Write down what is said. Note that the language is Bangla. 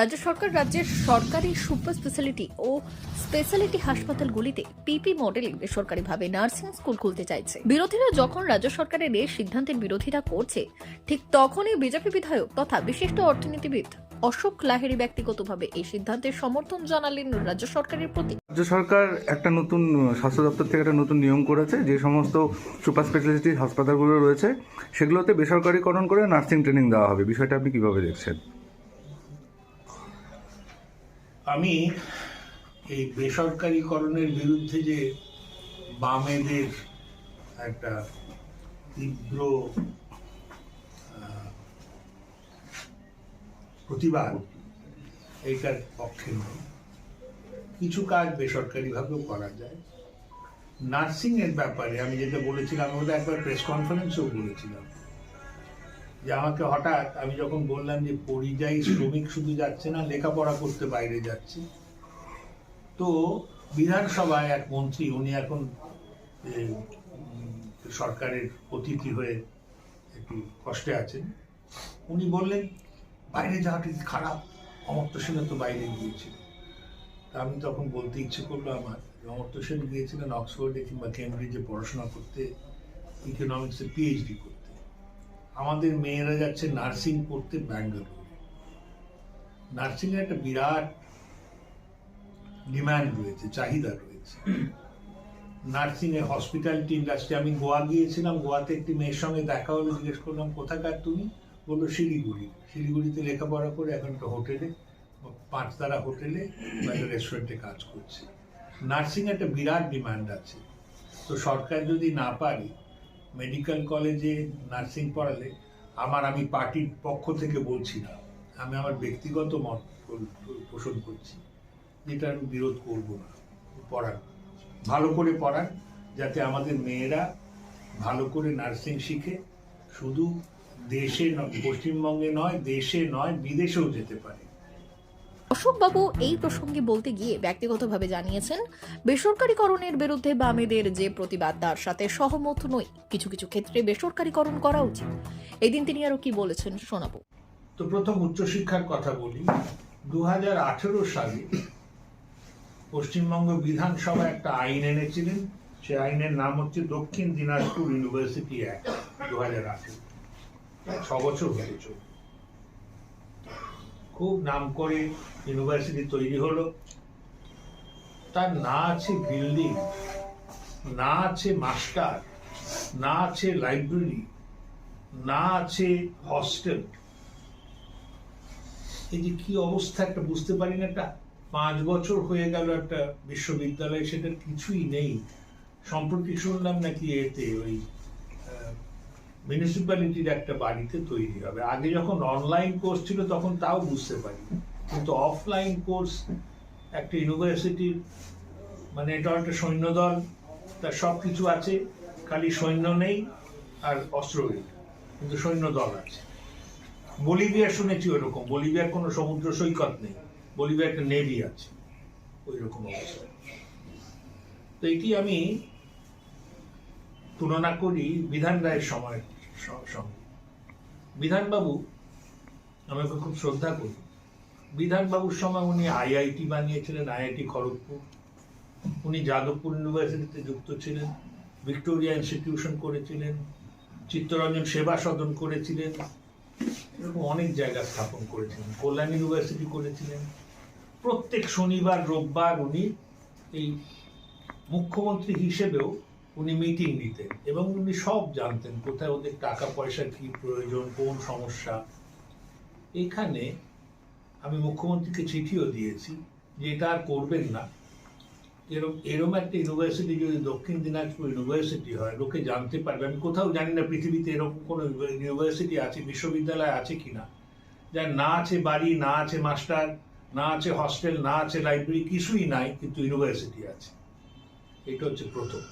রাজ্য সরকার রাজ্যের সরকারি সুপার স্পেশালিটি ও স্পেশালিটি হাসপাতালগুলিতে পিপি মডেলে বেসরকারিভাবে নার্সিং স্কুল খুলতে চাইছে। বিরোধীরা যখন রাজ্য সরকারের এই সিদ্ধান্তের বিরোধিতা করছে, ঠিক তখনই বিজেপি বিধায়ক তথা বিশিষ্ট অর্থনীতিবিদ অশোক লাহেরি ব্যক্তিগতভাবে এই সিদ্ধান্তের সমর্থন জানালেন রাজ্য সরকারের প্রতি। রাজ্য সরকার একটা নতুন, স্বাস্থ্য দপ্তর থেকে একটা নতুন নিয়ম করেছে, যে সমস্ত সুপার স্পেশালিটি হাসপাতালগুলো রয়েছে, সেগুলোতে বেসরকারিকরণ করে নার্সিং ট্রেনিং দেওয়া হবে। বিষয়টা আপনি কীভাবে দেখছেন? আমি এই বেসরকারিকরণের বিরুদ্ধে যে বামেদের একটা তীব্র প্রতিবাদ এইটার পক্ষে নয়। কিছু কাজ বেসরকারিভাবেও করা যায়। নার্সিং এর ব্যাপারে আমি যেটা বলেছিলাম, আমি একবার প্রেস কনফারেন্সেও বলেছিলাম। যে আমাকে হঠাৎ আমি যখন বললাম যে পরিযায়ী শ্রমিক শুধু যাচ্ছে না, লেখাপড়া করতে বাইরে যাচ্ছে। তো বিধানসভায় এক মন্ত্রী, উনি এখন সরকারের অতিথি হয়ে একটু কষ্টে আছেন, উনি বললেন, বাইরে যাওয়াটা খারাপ? অমর্ত্য সেন তো বাইরে গিয়েছিল। আমি তখন বলতে ইচ্ছে করল আমার অমর্ত্য সেন গিয়েছিলেন অক্সফোর্ডে কিংবা কেমব্রিজে পড়াশোনা করতে ইকোনমিক্সে পিএইচডি করতে। আমাদের মেয়েরা যাচ্ছে নার্সিং পড়তে ব্যাঙ্গালোর। নার্সিং এর একটা বিরাট ডিমান্ড রয়েছে, চাহিদা রয়েছে। নার্সিং এ হসপিটালিটি ইন্ডাস্ট্রি আমি গোয়া গিয়েছিলাম, গোয়াতে একটি মেয়ের সঙ্গে দেখা হলো, জিজ্ঞেস করলাম, কোথাকার তুমি? বলল, শিলিগুড়ি। শিলিগুড়িতে লেখাপড়া করে এখন একটা হোটেলে পাঁচতারা হোটেলে বা একটা রেস্টুরেন্টে কাজ করছে। নার্সিং একটা বিরাট ডিমান্ড আছে। তো সরকার যদি না পারে মেডিকেল কলেজে নার্সিং পড়ালে আমার আমি পার্টির পক্ষ থেকে বলছি না। আমি আমার ব্যক্তিগত মত পোষণ করছি, যেটা আমি বিরোধ করব না পড়ান ভালো করে পড়ান যাতে আমাদের মেয়েরা ভালো করে নার্সিং শিখে, শুধু দেশে ন- পশ্চিমবঙ্গে নয়, দেশে নয়, বিদেশেও যেতে পারে। অশোকবাবু এই প্রসঙ্গে বলতে গিয়ে ব্যক্তিগতভাবে জানিয়েছেন, বেসরকারীকরণের বিরুদ্ধে বামেদের যে প্রতিবাদ, তার সাথে সহমত নই। কিছু কিছু ক্ষেত্রে বেসরকারীকরণ করা উচিত। এদিন তিনি আরও কি বলেছেন শোনাবো। তো প্রথম উচ্চশিক্ষার কথা বলি। দু হাজার আঠেরো সালে পশ্চিমবঙ্গ বিধানসভা একটা আইন এনেছিলেন। সে আইনের নাম হচ্ছে দক্ষিণ দিনাজপুর ইউনিভার্সিটি অ্যাক্ট দু হাজার আঠেরো ছ বছর হয়ে চলছে খুব নাম করে ইউনিভার্সিটি তৈরি হলো। তার না আছে বিল্ডিং, না আছে মাস্টার, না আছে লাইব্রেরি, না আছে হস্টেল। এই যে কি অবস্থা একটা বুঝতে পারি না, একটা পাঁচ বছর হয়ে গেল একটা বিশ্ববিদ্যালয়, সেটার কিছুই নেই। সম্প্রতি শুনলাম নাকি এতে ওই মিউনিসিপ্যালিটির একটা বাড়িতে তৈরি হবে। আগে যখন অনলাইন কোর্স ছিল তখন তাও বুঝতে পারি কিন্তু অফলাইন কোর্স একটা ইউনিভার্সিটির মানে এটা একটা সৈন্যদল তার সব কিছু আছে, খালি সৈন্য নেই আর অস্ত্র কিন্তু সৈন্যদল আছে। বলিভিয়া শুনেছি ওইরকম, বলিভিয়ার কোনো সমুদ্র সৈকত নেই বলিভিয়া একটা নেভি আছে ওই রকম অবস্থা। তো এটি আমি তুলনা করি বিধান রায়ের সময় সঙ্গে। বিধানবাবু, আমি ওকে খুব শ্রদ্ধা করি। বিধানবাবুর সময় উনি আইআইটি বানিয়েছিলেন, আইআইটি খড়গপুর। উনি যাদবপুর ইউনিভার্সিটিতে যুক্ত ছিলেন, ভিক্টোরিয়া ইনস্টিটিউশন করেছিলেন, চিত্তরঞ্জন সেবা সদন করেছিলেন, এরকম অনেক জায়গা স্থাপন করেছিলেন, কল্যাণ ইউনিভার্সিটি করেছিলেন। প্রত্যেক শনিবার, রোববার উনি এই মুখ্যমন্ত্রী হিসেবেও উনি মিটিং নিতেন এবং উনি সব জানতেন কোথায় ওদের টাকা পয়সা কি প্রয়োজন, কোন সমস্যা। এখানে আমি মুখ্যমন্ত্রীকে চিঠিও দিয়েছি যে এটা আর করবেন না। এরকম এরম একটা ইউনিভার্সিটি যদি দক্ষিণ দিনাজপুর ইউনিভার্সিটি হয়, লোকে জানতে পারবে। আমি কোথাও জানি না পৃথিবীতে এরকম কোনো ইউনিভার্সিটি আছে, বিশ্ববিদ্যালয় আছে কি না যার না আছে বাড়ি, না আছে মাস্টার, না আছে হস্টেল না আছে লাইব্রেরি কিছুই নাই, কিন্তু ইউনিভার্সিটি আছে। এটা হচ্ছে প্রথম।